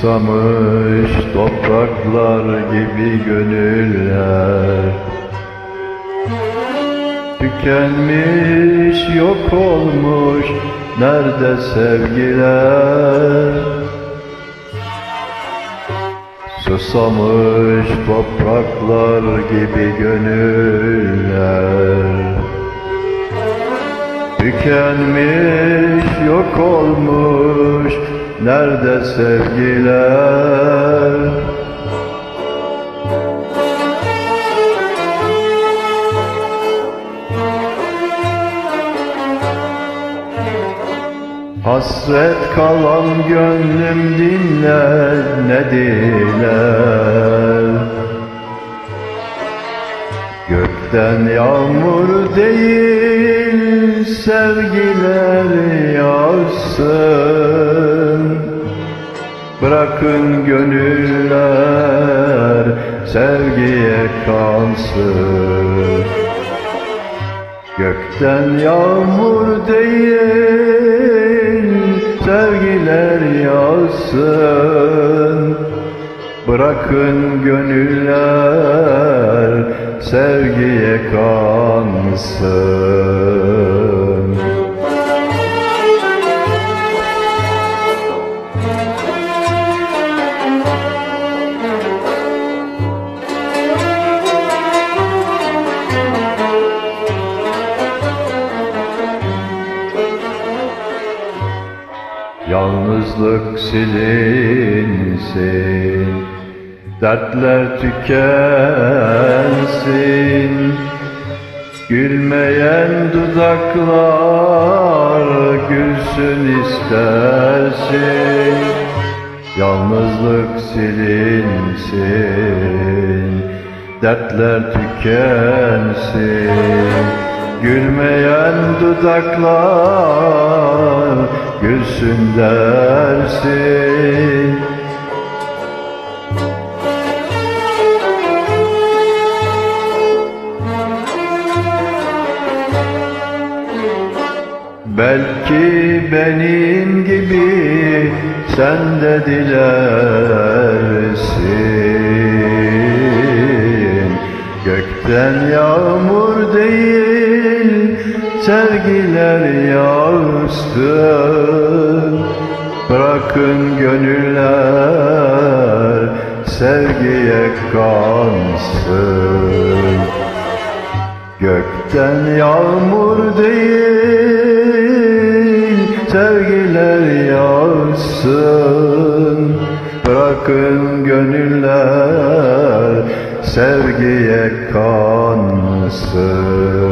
Susamış topraklar gibi gönüller. Tükenmiş yok olmuş nerede sevgiler? Susamış topraklar gibi gönüller. Tükenmiş yok olmuş nerede sevgiler? Hasret kalan gönlüm dinler ne diler? Gökten yağmur değil sevgiler yağsın Bırakın gönüller sevgiye kansın. Gökten yağmur değil sevgiler yağsın. Bırakın gönüller sevgiye kansın Yalnızlık silinsin Dertler tükensin. Gülmeyen dudaklar gülsün istersin. Yalnızlık silinsin Dertler tükensin. Gülmeyen dudaklar gülsün dersin. Belki benim gibi sen de dilersin. Gökten yağmur değil sevgiler yağsın Bırakın gönüller sevgiye kansın. Gökten yağmur değil sevgiler yağsın Bırakın gönüller sevgiye kansın